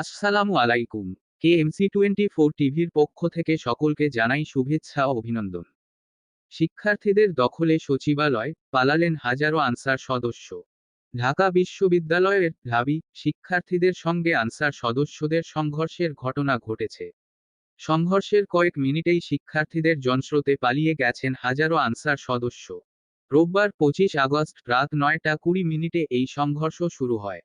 আসসালামু আলাইকুম কে MC twenty four টিভির পক্ষ থেকে সকলকে জানাই শুভেচ্ছা ও অভিনন্দন। শিক্ষার্থীদের দখলে সচিবালয়, পালালেন হাজারো আনসার সদস্য। ঢাকা বিশ্ববিদ্যালয়ের ঢাবি শিক্ষার্থীদের সঙ্গে আনসার সদস্যদের সংঘর্ষের ঘটনা ঘটেছে। সংঘর্ষের কয়েক মিনিটেই শিক্ষার্থীদের জনস্রোতে পালিয়ে গেছেন হাজারো আনসার সদস্য। রোববার পঁচিশ আগস্ট রাত নয়টা কুড়ি মিনিটে এই সংঘর্ষ শুরু হয়।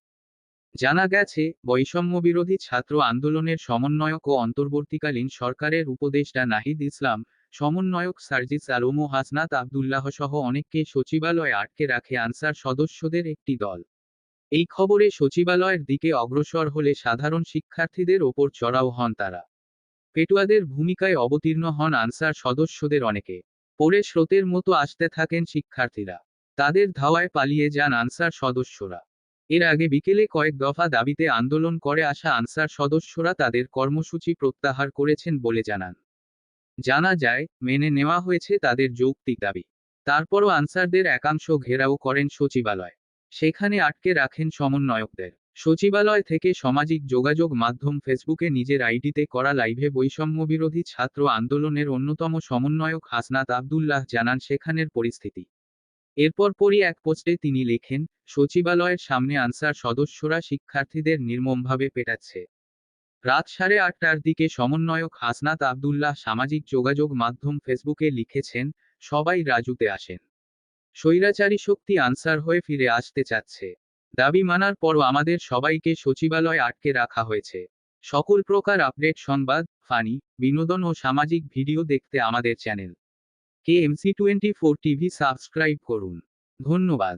জানা গেছে, বৈষম্যবিরোধী ছাত্র আন্দোলনের সমন্বয়ক ও অন্তর্বর্তীকালীন সরকারের উপদেষ্টা নাহিদ ইসলাম, সমন্বয়ক সার্জিস আলম ও হাসনাত আবদুল্লাহ সহ অনেককে সচিবালয়ে আটকে রাখে আনসার সদস্যদের একটি দল। এই খবরে সচিবালয়ের দিকে অগ্রসর হলে সাধারণ শিক্ষার্থীদের ওপর চড়াও হন তারা। পেটুয়াদের ভূমিকায় অবতীর্ণ হন আনসার সদস্যদের অনেকে। পরে স্রোতের মতো আসতে থাকেন শিক্ষার্থীরা। তাদের ধাওয়ায় পালিয়ে যান আনসার সদস্যরা। এর আগে বিকেলে কয়েক দফা দাবিতে আন্দোলন করে আসা আনসার সদস্যরা তাদের কর্মসূচি প্রত্যাহার করেছেন বলে জানান। জানা যায়, মেনে নেওয়া হয়েছে তাদের যৌক্তিক দাবি। তারপরও আনসারদের একাংশ ঘেরাও করেন সচিবালয়। সেখানে আটকে রাখেন সমন্বয়কদের। সচিবালয় থেকে সামাজিক যোগাযোগ মাধ্যম ফেসবুকে নিজের আইডিতে করা লাইভে বৈষম্যবিরোধী ছাত্র আন্দোলনের অন্যতম সমন্বয়ক হাসনাত আবদুল্লাহ জানান সেখানের পরিস্থিতি। এরপর পরই এক পোস্টে তিনি লেখেন, সচিবালয়ের সামনে আনসার সদস্যরা শিক্ষার্থীদের নির্মমভাবে পেটাচ্ছে। রাত সাড়ে আটটার দিকে সমন্বয়ক হাসনাত আবদুল্লাহ সামাজিক যোগাযোগ মাধ্যম ফেসবুকে লিখেছেন, সবাই রাজুতে আসেন। স্বৈরাচারী শক্তি আনসার হয়ে ফিরে আসতে চাচ্ছে। দাবি মানার পরও আমাদের সবাইকে সচিবালয় আটকে রাখা হয়েছে। সকল প্রকার আপডেট, সংবাদ, ফানি, বিনোদন ও সামাজিক ভিডিও দেখতে আমাদের channel. K MC twenty four TV subscribe করুন। ধন্যবাদ।